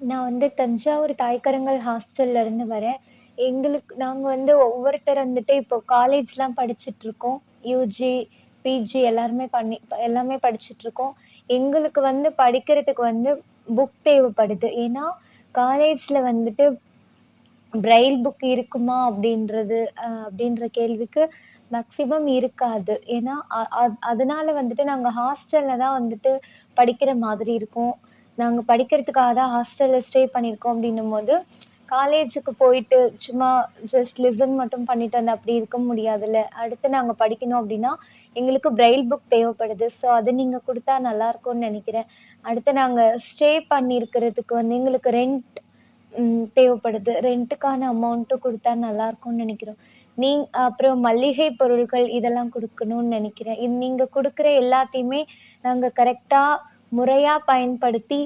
நான் வந்து தஞ்சாவூர் தாய்க்கரங்கள் ஹாஸ்டல்ல இருந்து வரேன். எங்களுக்கு நாங்க வந்து ஒவ்வொருத்தர் வந்துட்டு இப்போ காலேஜ்லாம் படிச்சுட்ருக்கோம். யூஜி, பிஜி எல்லாருமே பண்ணி எல்லாமே படிச்சுட்ருக்கோம். எங்களுக்கு வந்து படிக்கிறதுக்கு வந்து புக் தேவைப்படுது. ஏன்னா, காலேஜ்ல வந்துட்டு பிரெயில் புக் இருக்குமா? அப்படின்றது அ அப்படின்ற கேள்விக்கு மேக்ஸிமம் இருக்காது. ஏன்னா, அ அ அதனால வந்துட்டு நாங்க ஹாஸ்டல்ல தான் வந்துட்டு படிக்கிற மாதிரி இருக்கும். நாங்கள் படிக்கிறதுக்காக தான் ஹாஸ்டலில் ஸ்டே பண்ணியிருக்கோம் அப்படின்னும் போது காலேஜுக்கு போயிட்டு சும்மா ஜஸ்ட் லிசன் மட்டும் பண்ணிட்டு வந்து அப்படி இருக்க முடியாதுல்ல. அடுத்து நாங்கள் படிக்கணும் அப்படின்னா, எங்களுக்கு பிரெயில் புக் தேவைப்படுது. ஸோ, அது நீங்கள் கொடுத்தா நல்லாருக்கும்னு நினைக்கிறேன் அடுத்து நாங்கள் ஸ்டே பண்ணியிருக்கிறதுக்கு வந்து எங்களுக்கு ரெண்ட் தேவைப்படுது. ரெண்ட்டுக்கான அமௌண்ட்டும் கொடுத்தா நல்லாருக்கும்னு நினைக்கிறோம் நீ அப்புறம் மளிகை பொருட்கள் இதெல்லாம் கொடுக்கணும்னு நினைக்கிறேன் இது நீங்கள் கொடுக்குற எல்லாத்தையுமே நாங்கள் கரெக்டாக முறையாக பயன்படுத்தி,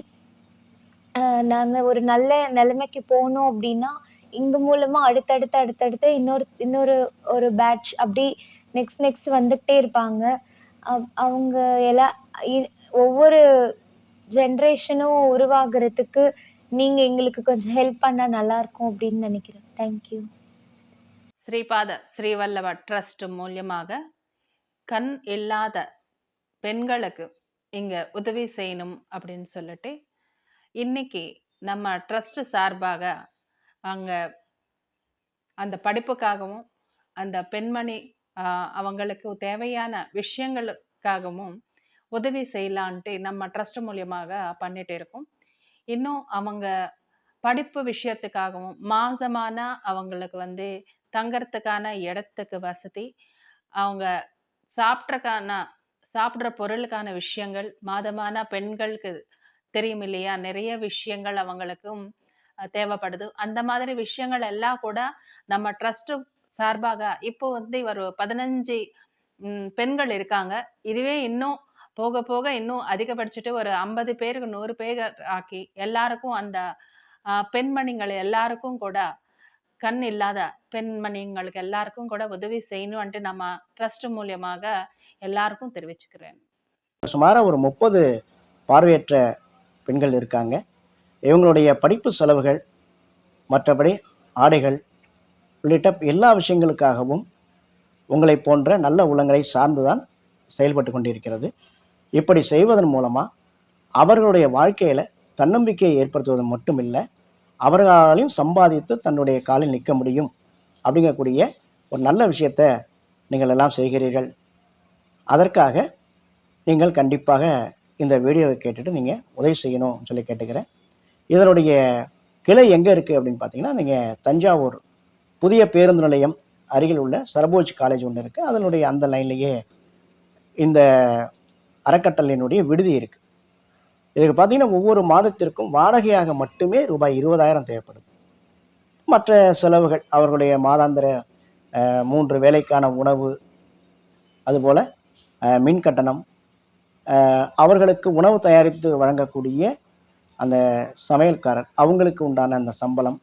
நாங்கள் ஒரு நல்ல நிலைமைக்கு போனோம் அப்படின்னா, இங்கே மூலமாக அடுத்தடுத்து அடுத்தடுத்து இன்னொரு இன்னொரு ஒரு பேட்ச் அப்படி நெக்ஸ்ட் நெக்ஸ்ட் வந்துகிட்டே இருப்பாங்க. அவங்க எல்லா ஒவ்வொரு ஜென்ரேஷனும் உருவாகிறதுக்கு நீங்கள் எங்களுக்கு கொஞ்சம் ஹெல்ப் பண்ணால் நல்லாயிருக்கும் அப்படின்னு நினைக்கிறேன் தேங்க்யூ ஸ்ரீபாத ஸ்ரீவல்லப ட்ரஸ்ட் மூலியமாக கண் இல்லாத பெண்களுக்கு இங்க உதவி செய்யணும் அப்படின்னு சொல்லிட்டு, இன்னைக்கு நம்ம ட்ரஸ்ட் சார்பாக அங்க அந்த படிப்புக்காகவும், அந்த பெண்மணி அவங்களுக்கு தேவையான விஷயங்களுக்காகவும் உதவி செய்யலான்ட்டு நம்ம ட்ரஸ்ட் மூலியமாக பண்ணிட்டு இருக்கோம். இன்னும் அவங்க படிப்பு விஷயத்துக்காகவும், மாதமான அவங்களுக்கு வந்து தங்கறதுக்கான இடத்துக்கு வசதி, அவங்க சாப்பிட்றக்கான சாப்பிட்ற பொருளுக்கான விஷயங்கள், மாதமான பெண்களுக்கு தெரியும் இல்லையா? நிறைய விஷயங்கள் அவங்களுக்கும் தேவைப்படுது. அந்த மாதிரி விஷயங்கள் எல்லாம் கூட நம்ம ட்ரஸ்ட் சார்பாக இப்போ வந்து ஒரு பதினஞ்சு பெண்கள் இருக்காங்க. இதுவே இன்னும் போக போக இன்னும் அதிகப்படுத்திட்டு ஒரு 50 பேருக்கு நூறு பேர் ஆக்கி எல்லாருக்கும் அந்த பெண்மணிகள் எல்லாருக்கும் கூட கண் இல்லாத பெண்மணிங்களுக்கு எல்லாருக்கும் கூட உதவி செய்யணும்ட்டு நம்ம ட்ரஸ்ட் மூலியமாக எல்லாருக்கும் தெரிவிச்சுக்கிறேன். சுமாராக ஒரு 30 பார்வையற்ற பெண்கள் இருக்காங்க. இவங்களுடைய படிப்பு செலவுகள், மற்றபடி ஆடைகள் உள்ளிட்ட எல்லா விஷயங்களுக்காகவும் உங்களைப் போன்ற நல்ல உள்ளங்களை சார்ந்து தான் கொண்டிருக்கிறது. இப்படி செய்வதன் மூலமாக அவர்களுடைய வாழ்க்கையில் தன்னம்பிக்கையை ஏற்படுத்துவது மட்டும் அவர்களாலையும் சம்பாதித்து தன்னுடைய காலில் நிற்க முடியும் அப்படிங்கக்கூடிய ஒரு நல்ல விஷயத்த நீங்கள் எல்லாம் செய்கிறீர்கள். அதற்காக நீங்கள் கண்டிப்பாக இந்த வீடியோவை கேட்டுட்டு நீங்கள் உதவி செய்யணும்னு சொல்லி கேட்டுக்கிறேன். இதனுடைய கிளை எங்கே இருக்குது அப்படின்னு பார்த்தீங்கன்னா, நீங்கள் தஞ்சாவூர் புதிய பேருந்து நிலையம் அருகில் உள்ள சரபோஜ் காலேஜ் ஒன்று இருக்குது அதனுடைய அந்த லைன்லேயே இந்த அறக்கட்டளையினுடைய விடுதி இருக்குது இதுக்கு பார்த்தீங்கன்னா, ஒவ்வொரு மாதத்திற்கும் வாடகையாக மட்டுமே ரூபாய் 20,000 தேவைப்படுது. மற்ற செலவுகள் அவர்களுடைய மாதாந்திர மூன்று வேலைக்கான உணவு, அதுபோல் மின் கட்டணம், அவர்களுக்கு உணவு தயாரித்து வழங்கக்கூடிய அந்த சமையல்காரர், அவங்களுக்கு உண்டான அந்த சம்பளம்,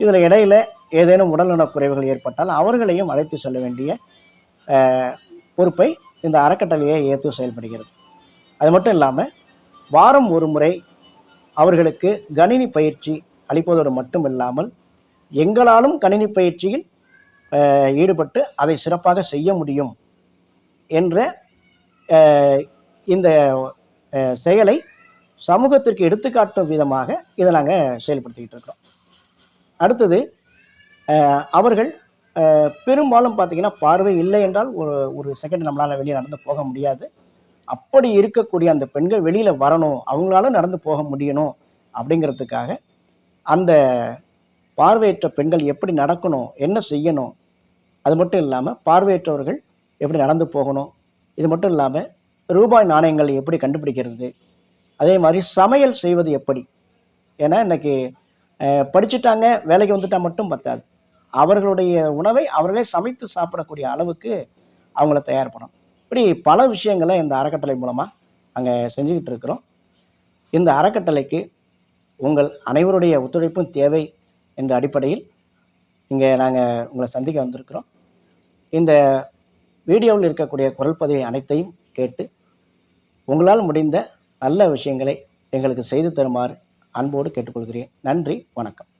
இதில் இடையில் ஏதேனும் உடல்நலக் குறைவுகள் ஏற்பட்டால் அவர்களையும் அழைத்து செல்ல வேண்டிய பொறுப்பை இந்த அறக்கட்டளையை ஏற்று செயல்படுகிறது. அது மட்டும் இல்லாமல் வாரம் ஒரு முறை அவர்களுக்கு கணினி பயிற்சி அளிப்பதோடு மட்டும் இல்லாமல், எங்களாலும் கணினி பயிற்சியில் ஈடுபட்டு அதை சிறப்பாக செய்ய முடியும் என்ற இந்த செயலை சமூகத்திற்கு எடுத்துக்காட்டும் விதமாக இதை நாங்கள் செயல்படுத்திக்கிட்டு இருக்கிறோம். அடுத்தது அவர்கள் பெரும்பாலும் பார்த்தீங்கன்னா, பார்வை இல்லை என்றால் ஒரு ஒரு செகண்ட் நம்மளால் வெளியே நடந்து போக முடியாது. அப்படி இருக்கக்கூடிய அந்த பெண்கள் வெளியில் வரணும், அவங்களால நடந்து போக முடியணும் அப்படிங்கிறதுக்காக, அந்த பார்வையற்ற பெண்கள் எப்படி நடக்கணும், என்ன செய்யணும், அது மட்டும் இல்லாமல் பார்வையற்றவர்கள் எப்படி நடந்து போகணும், இது மட்டும் இல்லாமல் ரூபாய் நாணயங்கள் எப்படி கண்டுபிடிக்கிறது, அதே மாதிரி சமையல் செய்வது எப்படி? ஏன்னா இன்னைக்கு படிச்சுட்டாங்க, வேலைக்கு வந்துட்டா மட்டும் பத்தாது. அவர்களுடைய உணவை அவர்களே சமைத்து சாப்பிடக்கூடிய அளவுக்கு அவங்கள தயார் பண்ணணும். இப்படி பல விஷயங்களை இந்த அறக்கட்டளை மூலமாக அங்கே செஞ்சுக்கிட்டு இருக்கிறோம். இந்த அறக்கட்டளைக்கு உங்கள் அனைவருடைய ஒத்துழைப்பும் தேவை என்ற அடிப்படையில், இங்கே நாங்கள் உங்களை சந்திக்க வந்திருக்கிறோம். இந்த வீடியோவில் இருக்கக்கூடிய குரல் பதிவை அனைத்தையும் கேட்டு, உங்களால் முடிந்த நல்ல விஷயங்களை எங்களுக்கு செய்து தருமாறு அன்போடு கேட்டுக்கொள்கிறேன் நன்றி வணக்கம்